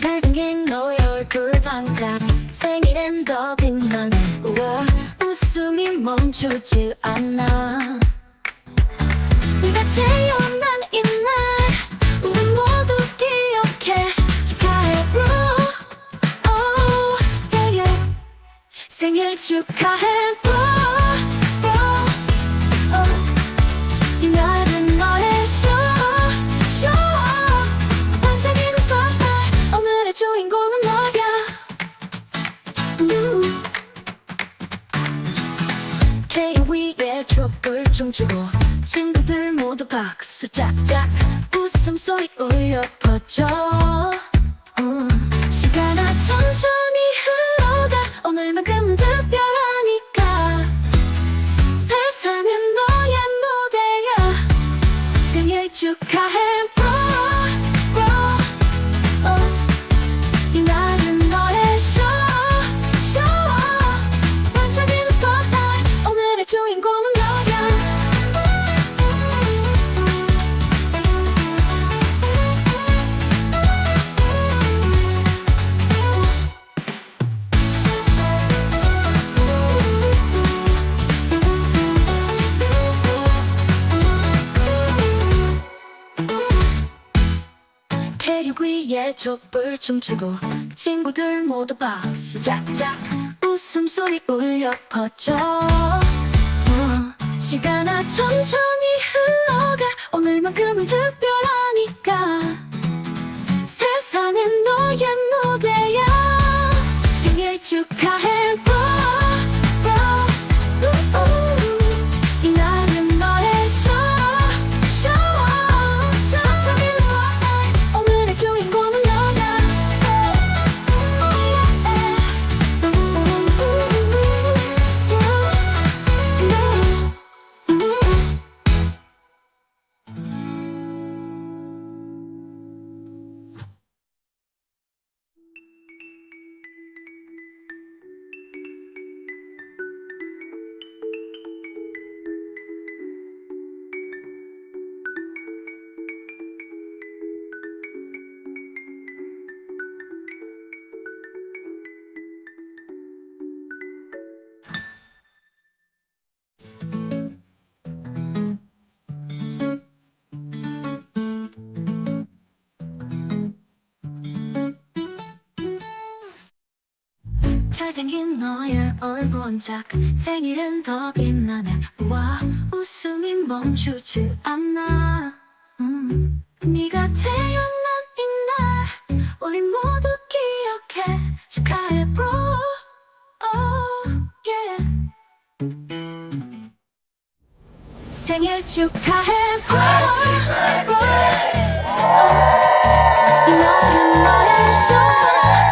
잘생긴 너의 얼굴 반짝. 생일엔 더 빛나네. 우와 웃음이 멈추지 않아. 네가 태어난 이날. 우리 모두 기억해. 축하해 bro. Oh yeah yeah. 생일 축하해 bro 춤추고 친구들 모두 박수 짝짝 웃음소리 울려 퍼져 촛불 춤추고 친구들 모두 박수 짝짝 웃음소리 울려 퍼져. 어, 시간아 천천히 잘생긴 너의 얼굴 반짝 생일은 더 빛나네 우와 웃음이 멈추지 않아. 음. 네가 태어난 이날 우리 모두 기억해. 축하해 bro. Oh yeah. 생일 축하해 bro. Bro. 이 날은 너의 쇼, 쇼